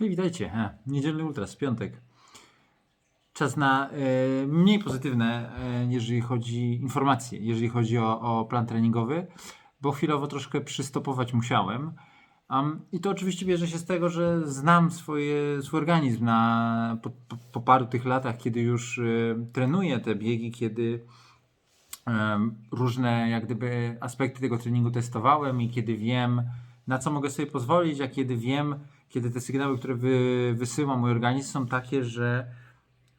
Hej, witajcie. Ha, niedzielny ultras, piątek. Czas na e, mniej pozytywne, e, jeżeli chodzi informacje, jeżeli chodzi o, o plan treningowy, bo chwilowo troszkę przystopować musiałem. Um, I to oczywiście bierze się z tego, że znam swoje, swój organizm na, po, po, po paru tych latach, kiedy już e, trenuję te biegi, kiedy różne jak gdyby aspekty tego treningu testowałem i kiedy wiem, na co mogę sobie pozwolić, a kiedy wiem, kiedy te sygnały, które wy, wysyła mój organizm są takie, że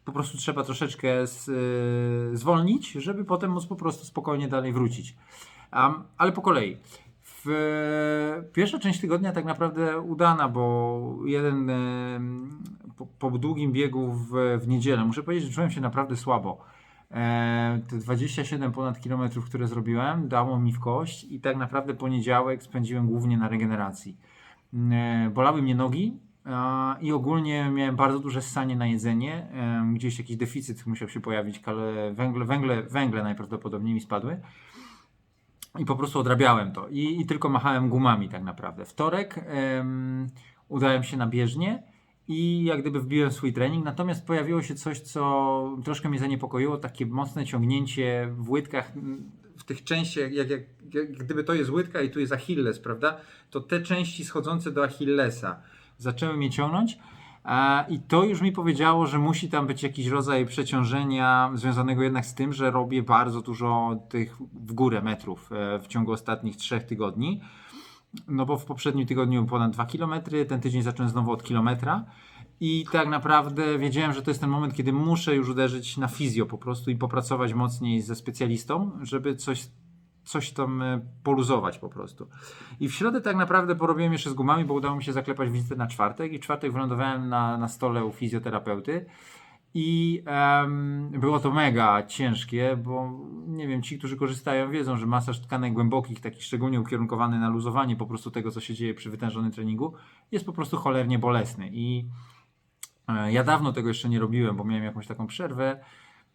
po prostu trzeba troszeczkę z, y, zwolnić, żeby potem móc po prostu spokojnie dalej wrócić. Um, ale po kolei. W, pierwsza część tygodnia tak naprawdę udana, bo jeden em, po, po długim biegu w, w niedzielę, muszę powiedzieć, że czułem się naprawdę słabo. E, te 27 ponad kilometrów, które zrobiłem, dało mi w kość i tak naprawdę poniedziałek spędziłem głównie na regeneracji. E, Bolały mnie nogi i ogólnie miałem bardzo duże ssanie na jedzenie. Gdzieś jakiś deficyt musiał się pojawić, ale węgle, węgle, węgle najprawdopodobniej mi spadły. I po prostu odrabiałem to. I, i tylko machałem gumami tak naprawdę. Wtorek em, udałem się na bieżnię i jak gdyby wbiłem swój trening. Natomiast pojawiło się coś, co troszkę mnie zaniepokoiło. Takie mocne ciągnięcie w łydkach, tych częściach, jak, jak, jak gdyby to jest łydka i tu jest Achilles, prawda? To te części schodzące do Achillesa zaczęły mnie ciągnąć. I to już mi powiedziało, że musi tam być jakiś rodzaj przeciążenia związanego jednak z tym, że robię bardzo dużo tych w górę metrów e, w ciągu ostatnich trzech tygodni. No bo w poprzednim tygodniu ponad 2 km, ten tydzień zacząłem znowu od kilometra. I tak naprawdę wiedziałem, że to jest ten moment, kiedy muszę już uderzyć na fizjo po prostu i popracować mocniej ze specjalistą, żeby coś, coś tam e, poluzować po prostu. I w środę tak naprawdę porobiłem jeszcze z gumami, bo udało mi się zaklepać wizytę na czwartek i w czwartek wylądowałem na, na stole u fizjoterapeuty. I em, było to mega ciężkie, bo nie wiem, ci, którzy korzystają, wiedzą, że masaż tkanek głębokich, taki szczególnie ukierunkowany na luzowanie po prostu tego, co się dzieje przy wytężonym treningu, jest po prostu cholernie bolesny. I ja dawno tego jeszcze nie robiłem, bo miałem jakąś taką przerwę,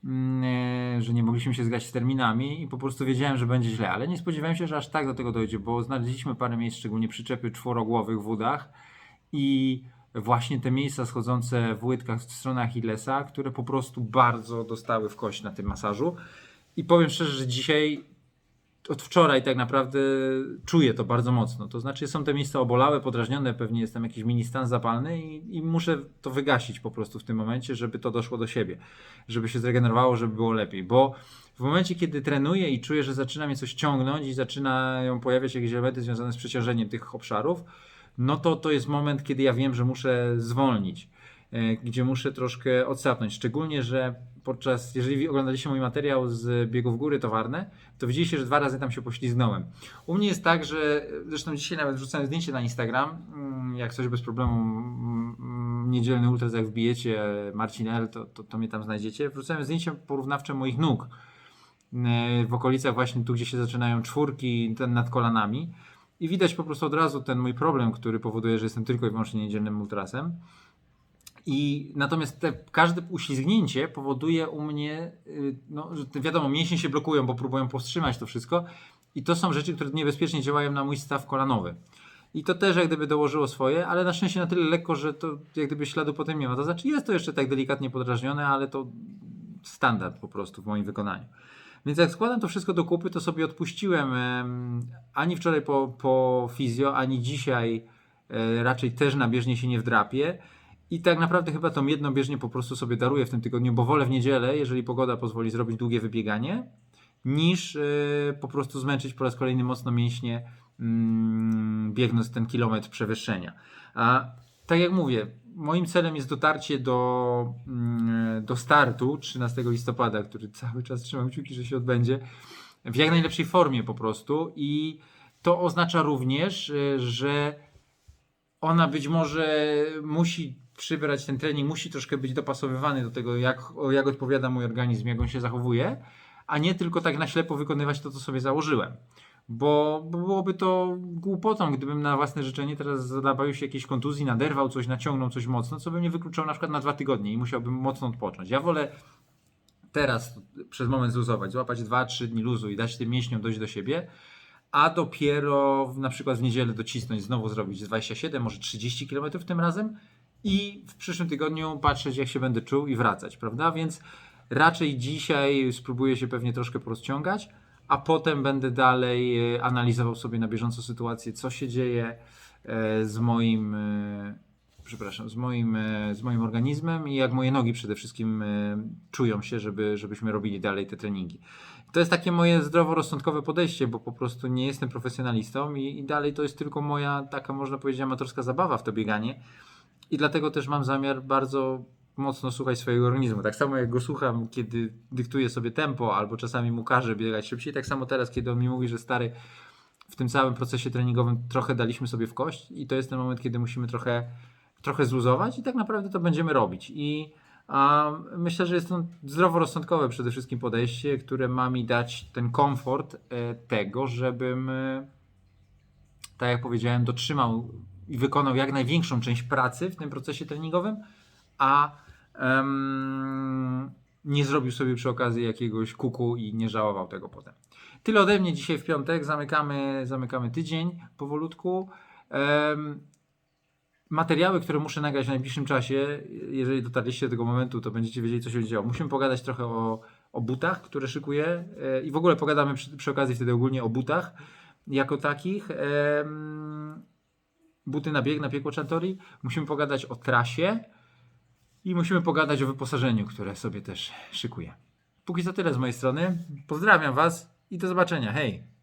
mm, e, że nie mogliśmy się zgrać z terminami i po prostu wiedziałem, że będzie źle, ale nie spodziewałem się, że aż tak do tego dojdzie, bo znaleźliśmy parę miejsc, szczególnie przyczepy czworogłowych w udach i właśnie te miejsca schodzące w łydkach w stronę Achillesa, które po prostu bardzo dostały w kość na tym masażu. I powiem szczerze, że dzisiaj, od wczoraj tak naprawdę czuję to bardzo mocno. To znaczy są te miejsca obolałe, podrażnione, pewnie jest tam jakiś mini stan zapalny i, i muszę to wygasić po prostu w tym momencie, żeby to doszło do siebie, żeby się zregenerowało, żeby było lepiej, bo w momencie, kiedy trenuję i czuję, że zaczyna mnie coś ciągnąć i zaczynają pojawiać jakieś elementy związane z przeciążeniem tych obszarów, no to to jest moment, kiedy ja wiem, że muszę zwolnić, e, gdzie muszę troszkę odsapnąć. Szczególnie, że podczas, jeżeli oglądaliście mój materiał z biegów góry towarne, to widzieliście, że dwa razy tam się poślizgnąłem. U mnie jest tak, że zresztą dzisiaj nawet wrzucałem zdjęcie na Instagram, mm, jak coś bez problemu mm, mm, niedzielny ultras, jak wbijecie Marcin L, to, to, to mnie tam znajdziecie. Wrzucałem zdjęcie porównawcze moich nóg e, w okolicach właśnie tu, gdzie się zaczynają czwórki, ten nad kolanami. I widać po prostu od razu ten mój problem, który powoduje, że jestem tylko i wyłącznie niedzielnym ultrasem. I natomiast te, każde uślizgnięcie powoduje u mnie, y, no, że wiadomo, mięśnie się blokują, bo próbują powstrzymać to wszystko. I to są rzeczy, które niebezpiecznie działają na mój staw kolanowy. I to też jak gdyby dołożyło swoje, ale na szczęście na tyle lekko, że to jak gdyby śladu potem nie ma. To znaczy jest to jeszcze tak delikatnie podrażnione, ale to standard po prostu w moim wykonaniu. Więc jak składam to wszystko do kupy, to sobie odpuściłem em, ani wczoraj po, po fizjo, ani dzisiaj e, raczej też na bieżnie się nie wdrapię. I tak naprawdę chyba tą jedną bieżnię po prostu sobie daruję w tym tygodniu, bo wolę w niedzielę, jeżeli pogoda pozwoli zrobić długie wybieganie, niż e, po prostu zmęczyć po raz kolejny mocno mięśnie, mm, biegnąc ten kilometr przewyższenia. A tak jak mówię, moim celem jest dotarcie do, mm, do startu 13 listopada, który cały czas trzymam kciuki, że się odbędzie, w jak najlepszej formie po prostu i to oznacza również, y, że ona być może musi przybrać ten trening, musi troszkę być dopasowywany do tego, jak, jak odpowiada mój organizm, jak on się zachowuje, a nie tylko tak na ślepo wykonywać to, co sobie założyłem. Bo, byłoby to głupotą, gdybym na własne życzenie teraz zadawał się jakiejś kontuzji, naderwał coś, naciągnął coś mocno, co by mnie wykluczał na przykład na dwa tygodnie i musiałbym mocno odpocząć. Ja wolę teraz przez moment zluzować, złapać 2-3 dni luzu i dać tym mięśniom dojść do siebie, a dopiero na przykład w niedzielę docisnąć, znowu zrobić 27, może 30 km tym razem i w przyszłym tygodniu patrzeć, jak się będę czuł i wracać, prawda? Więc raczej dzisiaj spróbuję się pewnie troszkę porozciągać, a potem będę dalej e, analizował sobie na bieżąco sytuację, co się dzieje e, z moim, e, przepraszam, z moim, z moim organizmem i jak moje nogi przede wszystkim czują się, żeby, żebyśmy robili dalej te treningi. To jest takie moje zdroworozsądkowe podejście, bo po prostu nie jestem profesjonalistą i, i dalej to jest tylko moja taka, można powiedzieć, amatorska zabawa w to bieganie. I dlatego też mam zamiar bardzo mocno słuchać swojego organizmu. Tak samo jak go słucham, kiedy dyktuję sobie tempo, albo czasami mu każę biegać szybciej, tak samo teraz, kiedy on mi mówi, że stary, w tym całym procesie treningowym trochę daliśmy sobie w kość i to jest ten moment, kiedy musimy trochę, trochę zluzować i tak naprawdę to będziemy robić. I myślę, że jest to zdroworozsądkowe przede wszystkim podejście, które ma mi dać ten komfort e, tego, żebym e, tak jak powiedziałem, dotrzymał i wykonał jak największą część pracy w tym procesie treningowym, a em, nie zrobił sobie przy okazji jakiegoś kuku i nie żałował tego potem. Tyle ode mnie dzisiaj w piątek. Zamykamy, zamykamy tydzień powolutku. Em, materiały, które muszę nagrać w najbliższym czasie, jeżeli dotarliście do tego momentu, to będziecie wiedzieli, co się działo. Musimy pogadać trochę o, o butach, które szykuję e, i w ogóle pogadamy przy, przy okazji wtedy ogólnie o butach jako takich. Em, buty na bieg, na piekło Chantori. Musimy pogadać o trasie i musimy pogadać o wyposażeniu, które sobie też szykuję. Póki co tyle z mojej strony. Pozdrawiam Was i do zobaczenia. Hej!